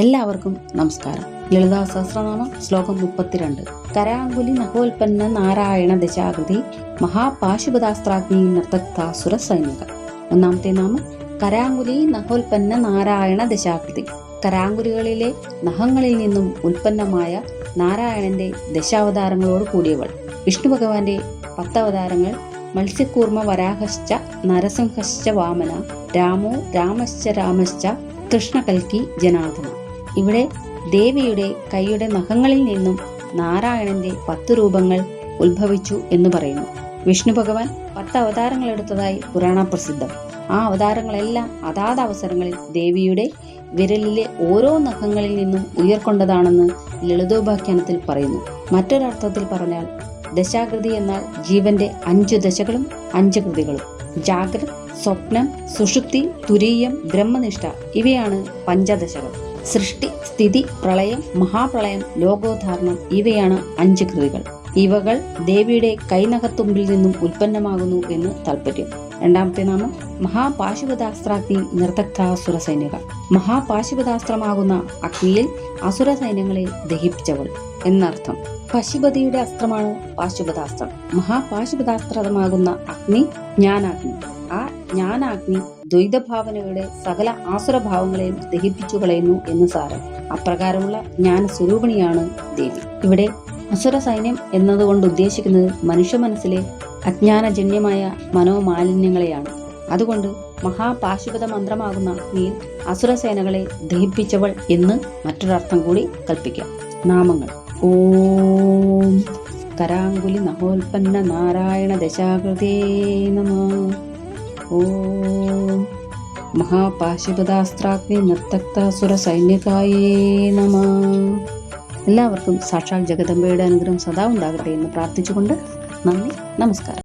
എല്ലാവർക്കും നമസ്കാരം. ലളിതാ സഹസ്രനാമം ശ്ലോകം മുപ്പത്തിരണ്ട്. കരാങ്കുലി നഹോൽപ്പന്ന നാരായണ ദശാകൃതി മഹാപാശുപതാസ്ത്രാഗ്നി നർത്തക്താസുര സൈനിക. ഒന്നാമത്തെ നാമം കരാങ്കുലി നഹോൽപ്പന്ന നാരായണ ദശാകൃതി. കരാങ്കുലികളിലെ നഖങ്ങളിൽ നിന്നും ഉൽപ്പന്നമായ നാരായണന്റെ ദശാവതാരങ്ങളോട് കൂടിയവൾ. വിഷ്ണു ഭഗവാന്റെ പത്തവതാരങ്ങൾ മത്സ്യക്കൂർമ്മ വരാഹശ്ച നരസിംഹശ്ച വാമന രാമോ രാമശ്ച രാമശ്ച കൃഷ്ണകൽക്കി ജനാർദ്ദന. ഇവിടെ ദേവിയുടെ കൈയുടെ നഖങ്ങളിൽ നിന്നും നാരായണന്റെ പത്ത് രൂപങ്ങൾ ഉത്ഭവിച്ചു എന്ന് പറയുന്നു. വിഷ്ണു ഭഗവാൻ പത്ത് അവതാരങ്ങൾ എടുത്തതായി പുരാണ പ്രസിദ്ധം. ആ അവതാരങ്ങളെല്ലാം അതാത് അവസരങ്ങളിൽ ദേവിയുടെ വിരലിലെ ഓരോ നഖങ്ങളിൽ നിന്നും ഉയർക്കൊണ്ടതാണെന്ന് ലളിതോപാഖ്യാനത്തിൽ പറയുന്നു. മറ്റൊരർത്ഥത്തിൽ പറഞ്ഞാൽ ദശാകൃതി എന്നാൽ ജീവന്റെ അഞ്ചു ദശകളും അഞ്ച് കൃതികളും. ജാഗ്രത് സ്വപ്നം സുഷുപ്തി തുരീയം ബ്രഹ്മനിഷ്ഠ ഇവയാണ് പഞ്ചദശകൾ. സൃഷ്ടി സ്ഥിതി പ്രളയം മഹാപ്രളയം ലോകോദ്ധാരണം ഇവയാണ് അഞ്ച് കൃതികൾ. ഇവകൾ ദേവിയുടെ കൈനകത്തുമ്പിൽ നിന്നും ഉൽപ്പന്നമാകുന്നു എന്ന് താല്പര്യം രണ്ടാമത്തെ നാമം മഹാപാശുപതാസ്ത്രാഗ്നി നിർത്തക്താസുര സൈനിക മഹാപാശുപതാസ്ത്രമാകുന്ന അഗ്നിയിൽ അസുര സൈന്യങ്ങളെ ദഹിപ്പിച്ചവൾ എന്നർത്ഥം. പശുപതിയുടെ അസ്ത്രമാണ് പാശുപതാസ്ത്രം മഹാപാശുപതാസ്ത്രമാകുന്ന അഗ്നി ജ്ഞാനാഗ്നി. ജ്ഞാനാഗ്നി ദ്വൈതഭാവനകളുടെ സകല ആസുരഭാവങ്ങളെയും ദഹിപ്പിച്ചു കളയുന്നു എന്ന് സാരം. അപ്രകാരമുള്ള ജ്ഞാന സ്വരൂപിണിയാണ് ദേവി. ഇവിടെ അസുര സൈന്യം എന്നതുകൊണ്ട് ഉദ്ദേശിക്കുന്നത് മനുഷ്യ മനസ്സിലെ അജ്ഞാനജന്യമായ മനോമാലിന്യങ്ങളെയാണ്. അതുകൊണ്ട് മഹാപാശുപത മന്ത്രമാകുന്ന അഗ്നിയിൽ അസുരസേനകളെ ദഹിപ്പിച്ചവൾ എന്ന് മറ്റൊരർത്ഥം കൂടി കൽപ്പിക്കാം. നാമങ്ങൾ. ഓം കരാങ്കുലി നഹോൽപ്പന്ന നാരായണ ദശാകൃതേ നമ. ഓം. മഹാപാശുപതാസ്ത്രാഗ്നി നിർത്തക്താസുര സൈന്യകായേ നമ. എല്ലാവർക്കും സാക്ഷാൽ ജഗദമ്പയുടെ അനുഗ്രഹം സദാ ഉണ്ടാകട്ടെ എന്ന് പ്രാർത്ഥിച്ചുകൊണ്ട് നന്ദി നമസ്കാരം.